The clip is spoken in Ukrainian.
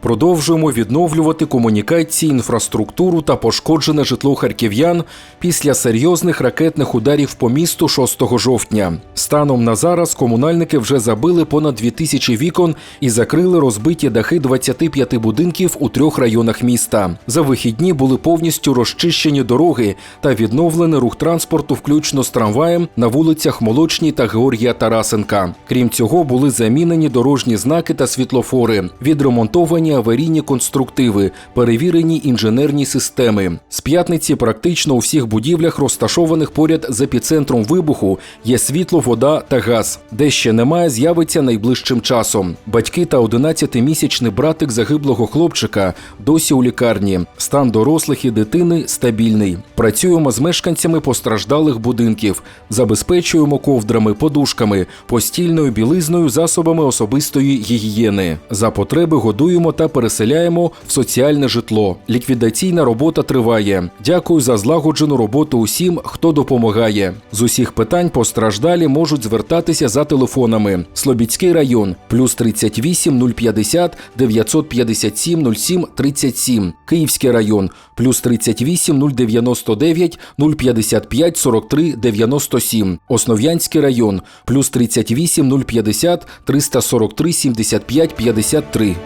Продовжуємо відновлювати комунікації, інфраструктуру та пошкоджене житло харків'ян після серйозних ракетних ударів по місту 6 жовтня. Станом на зараз комунальники вже забили понад 2000 вікон і закрили розбиті дахи 25 будинків у трьох районах міста. За вихідні були повністю розчищені дороги та відновлений рух транспорту, включно з трамваєм на вулицях Молочній та Георгія Тарасенка. Крім цього, були замінені дорожні знаки та світлофори, відремонтовані аварійні конструктиви, перевірені інженерні системи. З п'ятниці практично у всіх будівлях, розташованих поряд з епіцентром вибуху, є світло, вода та газ. Де ще немає, з'явиться найближчим часом. Батьки та 11-місячний братик загиблого хлопчика досі у лікарні. Стан дорослих і дитини стабільний. Працюємо з мешканцями постраждалих будинків, забезпечуємо ковдрами, подушками, постільною білизною, засобами особистої гігієни. За потреби годуємо та переселяємо в соціальне житло. Ліквідаційна робота триває. Дякую за злагоджену роботу усім, хто допомагає. З усіх питань постраждалі можуть звертатися за телефонами. Слобідський район плюс 38 050 957 07 37. Київський район плюс 38 099 055 43 97. Основ'янський район плюс 38 050 343 75 53.